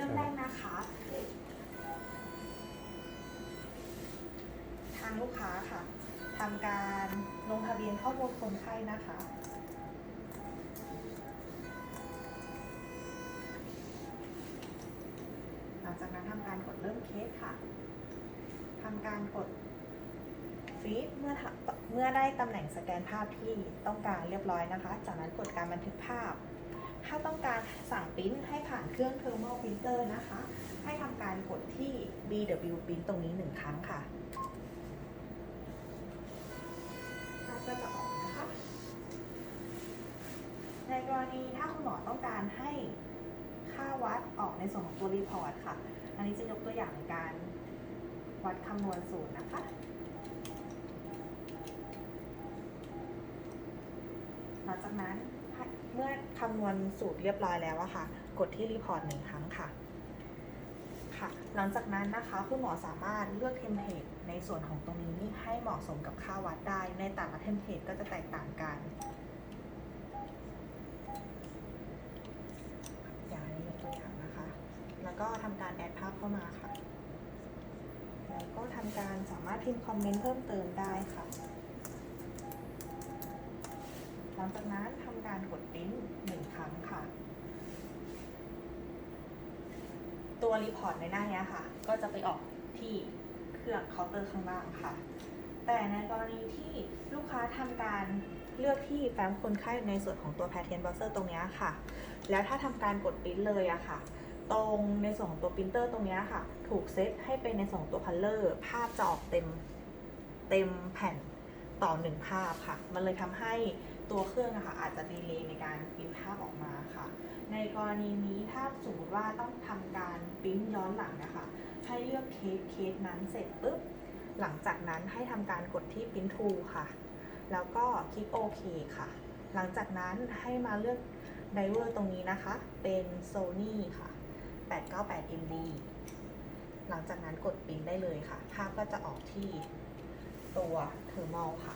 ริ่มแรกนะคะ ทางลูกค้าค่ะทำการลงทะเบียนข้อมูลคนไข้นะคะหลังจากนั้นทำการกดเริ่มเคสค่ะทำการกดฟีดเมื่อเมื่อได้ตำแหน่งสแกนภาพที่ต้องการเรียบร้อยนะคะ จากนั้นกดการบันทึกภาพ ถ้าต้องการสั่งปริ้นให้ผ่านเครื่อง thermal printer นะคะ ให้ทำการกดที่ BW print ตรงนี้หนึ่งครั้งค่ะภาพก็จะออกนะคะ ในกรณีถ้าคุณหมอต้องการให้ค่าวัดออกในส่วนของตัวรีพอร์ตค่ะ อันนี้จะยกตัวอย่างในการวัดคำนวณสูตรนะคะหลังจากนั้น เมื่อคำนวณสูตรเรียบร้อยแล้วอะค่ะ กดที่รีพอร์ตหนึ่งครั้งค่ะ ค่ะ หลังจากนั้นนะคะคุณหมอสามารถเลือกเทมเพลตในส่วนของตรงนี้ให้เหมาะสมกับค่าวัดได้ ในแต่ละเทมเพลตก็จะแตกต่างกัน อย่างนี้ยกตัวอย่างนะคะ แล้วก็ทำการแอดภาพเข้ามาค่ะ แล้วก็ทำการสามารถพิมพ์คอมเมนต์เพิ่มเติมได้ค่ะ ลังจากนั้นทำการกดปริ้นหนึ่งครั้งค่ะ ตัวรีพอร์ตในหน้านี้ค่ะ ก็จะไปออกที่เครื่องเคาน์เตอร์ข้างล่างค่ะ แต่ในกรณีที่ลูกค้าทำการเลือกที่แฟ้มคนไข้ในส่วนของตัวแพทเทนบอสเซอร์ตรงนี้ค่ะ แล้วถ้าทำการกดปริ้นเลยอะค่ะ ตรงในส่วนของตัวปรินเตอร์ตรงนี้ค่ะ ถูกเซตให้เป็นในส่วนของตัวพัลเลอร์ภาพจะออกเต็มเต็มแผ่นต่อหนึ่งภาพค่ะ มันเลยทำให้ ตัวเครื่องนะคะอาจจะดีเลย์ในการปริ้นภาพออกมาค่ะ ในกรณีนี้ถ้าสมมติว่าต้องทำการปริ้นย้อนหลังนะคะให้เลือกเคสเคสนั้นเสร็จปุ๊บหลังจากนั้นให้ทำการกดที่ Print to ค่ะ แล้วก็คลิกโอเคค่ะ หลังจากนั้นให้มาเลือกไดเวอร์ตรงนี้นะคะ เป็น Sony ค่ะ 898 MD หลังจากนั้นกดปิ้นได้เลยค่ะ ภาพก็จะออกที่ตัวเทอร์มอลค่ะ